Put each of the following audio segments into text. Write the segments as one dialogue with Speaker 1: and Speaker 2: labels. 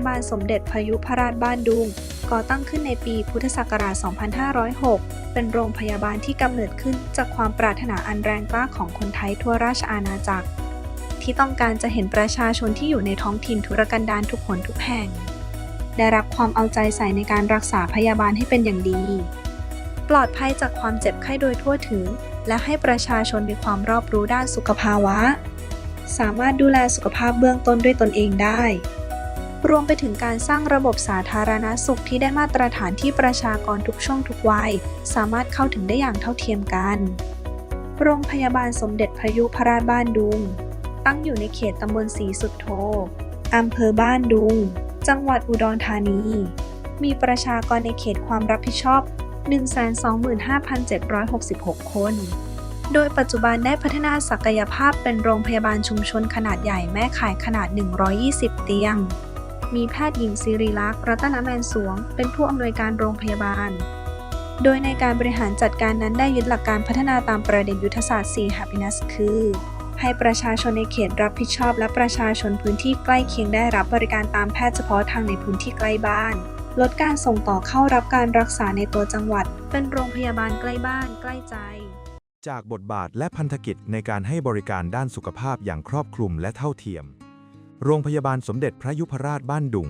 Speaker 1: โรงพยาบาลสมเด็จพยุพราชบ้านดุง ก่อตั้งขึ้นในปีพุทธศักราช 2506 เป็นโรงพยาบาลที่กำเนิดขึ้นจากความปรารถนาอันแรงกล้าของคนไทยทั่วราชอาณาจักร ที่ต้องการจะเห็นประชาชนที่อยู่ในท้องถิ่นทุรกันดารทุกคนทุกแห่ง ได้รับความเอาใจใส่ในการรักษาพยาบาลให้เป็นอย่างดี ปลอดภัยจากความเจ็บไข้โดยทั่วถึง และให้ประชาชนมีความรอบรู้ด้านสุขภาวะสามารถดูแลสุขภาพเบื้องต้นด้วยตนเองได้ รวมไปถึงการสร้างระบบสาธารณสุขที่ได้มาตรฐานที่ประชากรทุกช่วงทุกวัย สามารถเข้าถึงได้อย่างเท่าเทียมกัน โรงพยาบาลสมเด็จพยุพราชบ้านดุง ตั้งอยู่ในเขตตำบลศรีสุดโทอำเภอบ้านดุง จังหวัดอุดรธานี มีประชากรในเขตความรับผิดชอบ 125,766 คน โดยปัจจุบันได้พัฒนาศักยภาพเป็นโรงพยาบาลชุมชนขนาดใหญ่แม่ข่ายขนาด 120 เตียง มีแพทย์หญิงศิริลักษณ์รัตนแมนสวง เป็นผู้อำนวยการโรงพยาบาล โดยในการบริหารจัดการนั้นได้ยึดหลักการพัฒนาตามประเด็นยุทธศาสตร์ 4 Happiness คือ ให้ประชาชนในเขตรับผิดชอบ และประชาชนพื้นที่ใกล้เคียงได้รับบริการตามแพทย์เฉพาะทางในพื้นที่ใกล้บ้าน ลดการส่งต่อเข้ารับการรักษาในตัวจังหวัด เป็นโรงพยาบาลใกล้บ้านใกล้ใจ
Speaker 2: จากบทบาทและพันธกิจในการให้บริการด้านสุขภาพอย่างครอบคลุมและเท่าเทียม โรงพยาบาลสมเด็จพระยุพราชบ้านดุง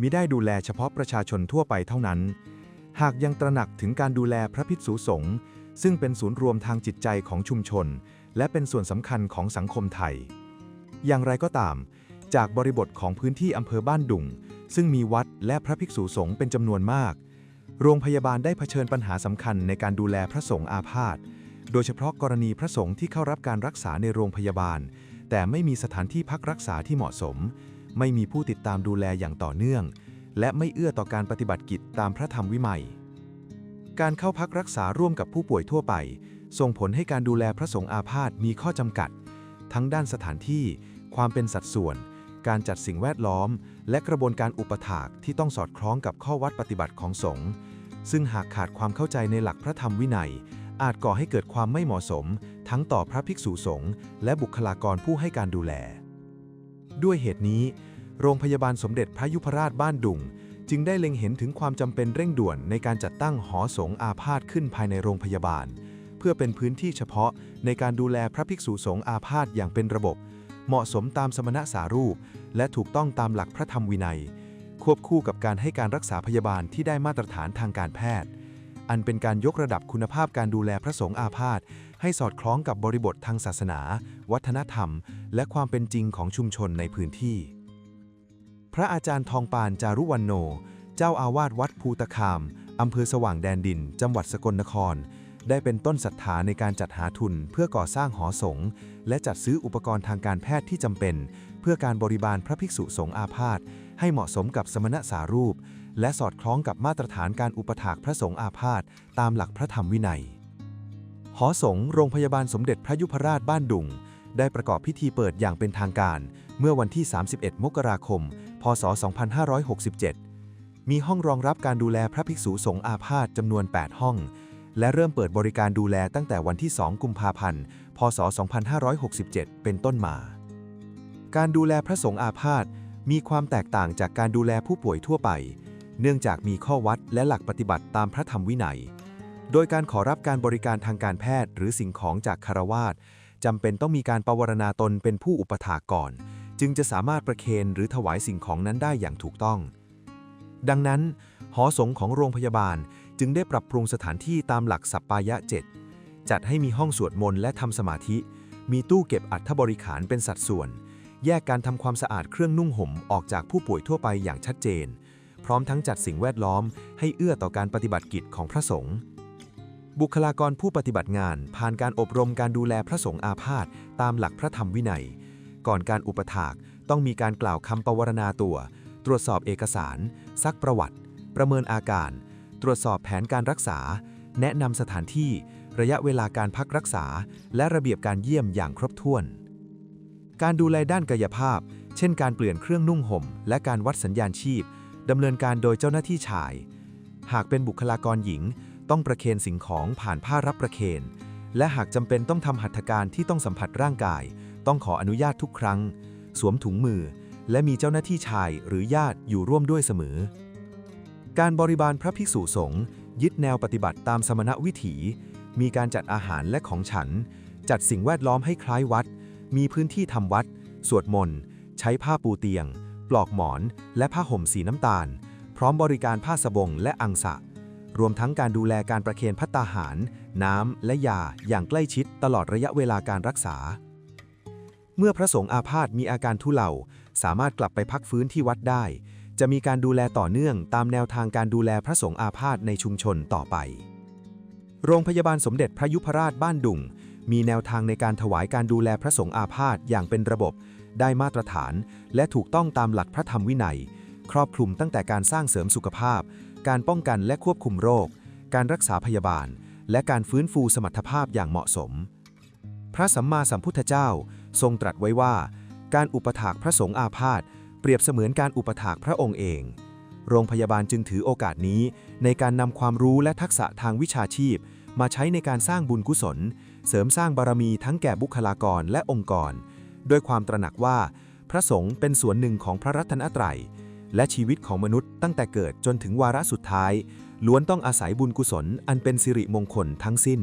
Speaker 2: มิได้ดูแลเฉพาะประชาชนทั่วไปเท่านั้น หากยังตระหนักถึงการดูแลพระภิกษุสงฆ์ซึ่งเป็นศูนย์รวมทางจิตใจของชุมชน และเป็นส่วนสำคัญของสังคมไทย อย่างไรก็ตาม จากบริบทของพื้นที่อำเภอบ้านดุงซึ่งมีวัดและพระภิกษุสงฆ์เป็นจำนวนมาก โรงพยาบาลได้เผชิญปัญหาสำคัญในการดูแลพระสงฆ์อาพาธ โดยเฉพาะกรณีพระสงฆ์ที่เข้ารับการรักษาในโรงพยาบาล แต่ไม่มีสถานที่พักรักษาที่เหมาะสม ไม่มีผู้ติดตามดูแลอย่างต่อเนื่อง และไม่เอื้อต่อการปฏิบัติกิจตามพระธรรมวินัย การเข้าพักรักษาร่วมกับผู้ป่วยทั่วไป ส่งผลให้การดูแลพระสงฆ์อาพาธมีข้อจำกัด ทั้งด้านสถานที่ ความเป็นสัดส่วน การจัดสิ่งแวดล้อม และกระบวนการอุปถากที่ต้องสอดคล้องกับข้อวัดปฏิบัติของสงฆ์ซึ่งหากขาดความเข้าใจในหลักพระธรรมวินัย อาจก่อให้เกิดความไม่เหมาะสม ทั้งต่อพระภิกษุสงฆ์และบุคลากรผู้ให้การดูแล ด้วยเหตุนี้ โรงพยาบาลสมเด็จพระยุพราชบ้านดุง จึงได้เล็งเห็นถึงความจำเป็นเร่งด่วนในการจัดตั้งหอสงฆ์อาพาธขึ้นภายในโรงพยาบาล เพื่อเป็นพื้นที่เฉพาะในการดูแลพระภิกษุสงฆ์อาพาธอย่างเป็นระบบ เหมาะสมตามสมณะสารูป และถูกต้องตามหลักพระธรรมวินัย ควบคู่กับการให้การรักษาพยาบาลที่ได้มาตรฐานทางการแพทย์ อันเป็นการยกระดับคุณภาพการดูแลพระสงฆ์อาพาธให้สอดคล้องกับบริบททางศาสนา วัฒนธรรม และความเป็นจริงของชุมชนในพื้นที่ พระอาจารย์ทองปานจารุวันโน เจ้าอาวาสวัดภูตะคาม อำเภอสว่างแดนดิน จังหวัดสกลนคร ได้เป็นต้นศรัทธาในการจัดหาทุนเพื่อก่อสร้างหอสงฆ์และจัดซื้ออุปกรณ์ทางการแพทย์ที่จำเป็น เพื่อการบริบาลพระภิกษุสงฆ์อาพาธให้เหมาะสมกับสมณสารูป และสอดคล้องกับมาตรฐานการอุปถากพระสงฆ์อาพาธตามหลักพระธรรมวินัย หอสงฆ์โรงพยาบาลสมเด็จพระยุพราชบ้านดุง ได้ประกอบพิธีเปิดอย่างเป็นทางการ เมื่อวันที่ 31 มกราคม พศ 2567 มีห้องรองรับการดูแลพระภิกษุสงฆ์อาพาธจำนวน 8 ห้อง และเริ่มเปิดบริการดูแลตั้งแต่วันที่ 2 กุมภาพันธ์ พศ 2567 เป็นต้นมา การดูแลพระสงฆ์อาพาธมีความแตกต่างจากการดูแลผู้ป่วยทั่วไป เนื่องจากมีข้อวัดและหลักปฏิบัติตามพระธรรมวินัย โดยการขอรับการบริการทางการแพทย์หรือสิ่งของจากคารวาสจำเป็นต้องมีการปวารณาตนเป็นผู้อุปถากก่อน จึงจะสามารถประเคนหรือถวายสิ่งของนั้นได้อย่างถูกต้อง ดังนั้น หอสงฆ์ของโรงพยาบาลจึงได้ปรับปรุงสถานที่ตามหลักสัปปายะเจ็ดจัดให้มีห้องสวดมนต์และทำสมาธิ มีตู้เก็บอัฐบริขารเป็นสัดส่วน แยกการทำความสะอาดเครื่องนุ่งห่มออกจากผู้ป่วยทั่วไปอย่างชัดเจน ร้อมทั้งจัดสิ่งแวดล้อม ให้เอื้อต่อการปฏิบัติกิจของพระสงฆ์บุคลากรผู้ปฏิบัติงาน ผ่านการอบรมการดูแลพระสงฆ์อาพาธตามหลักพระธรรมวินัย ก่อนการอุปถากต้องมีการกล่าวคำปวารณาตัว ตรวจสอบเอกสาร ซักประวัติ ประเมินอาการ ตรวจสอบแผนการรักษา แนะนำสถานที่ ระยะเวลาการพักรักษา และระเบียบการเยี่ยมอย่างครบถ้วน การดูแลด้านกายภาพ เช่น การเปลี่ยนเครื่องนุ่งห่ม และการวัดสัญญาณชีพ ดำเนินการโดยเจ้าหน้าที่ชาย หากเป็นบุคลากรหญิง ต้องประเคนสิ่งของผ่านผ้ารับประเคน และหากจำเป็นต้องทำหัตถการที่ต้องสัมผัสร่างกาย ต้องขออนุญาตทุกครั้ง สวมถุงมือ และมีเจ้าหน้าที่ชายหรือญาติอยู่ร่วมด้วยเสมอ การบริบาลพระภิกษุสงฆ์ยึดแนวปฏิบัติตามสมณวิถี มีการจัดอาหารและของฉัน จัดสิ่งแวดล้อมให้คล้ายวัด มีพื้นที่ทำวัด สวดมนต์ ใช้ผ้าปูเตียง ปลอกหมอน และผ้าห่มสีน้ำตาล พร้อมบริการผ้าสบงและอังสะ รวมทั้งการดูแลการประเคนพัตตาหาร น้ำ และยาอย่างใกล้ชิดตลอดระยะเวลาการรักษา เมื่อพระสงฆ์อาพาธมีอาการทุเลา สามารถกลับไปพักฟื้นที่วัดได้ จะมีการดูแลต่อเนื่องตามแนวทางการดูแลพระสงฆ์อาพาธในชุมชนต่อไป โรงพยาบาลสมเด็จพระยุพราชบ้านดุงมีแนวทางในการถวายการดูแลพระสงฆ์อาพาธอย่างเป็นระบบ ได้มาตรฐาน และถูกต้องตามหลักพระธรรมวินัย ครอบคลุมตั้งแต่การสร้างเสริมสุขภาพ การป้องกันและควบคุมโรค การรักษาพยาบาล และการฟื้นฟูสมรรถภาพอย่างเหมาะสม พระสัมมาสัมพุทธเจ้าทรงตรัสไว้ว่า การอุปถากพระสงฆ์อาพาธเปรียบเสมือนการอุปถากพระองค์เอง โรงพยาบาลจึงถือโอกาสนี้ ในการนำความรู้และทักษะทางวิชาชีพ มาใช้ในการสร้างบุญกุศล เสริมสร้างบารมีทั้งแก่บุคลากรและองค์กร ด้วยความตระหนักว่า พระสงฆ์เป็นส่วนหนึ่งของพระรัตนตรัย และชีวิตของมนุษย์ตั้งแต่เกิดจนถึงวาระสุดท้าย ล้วนต้องอาศัยบุญกุศลอันเป็นสิริมงคลทั้งสิ้น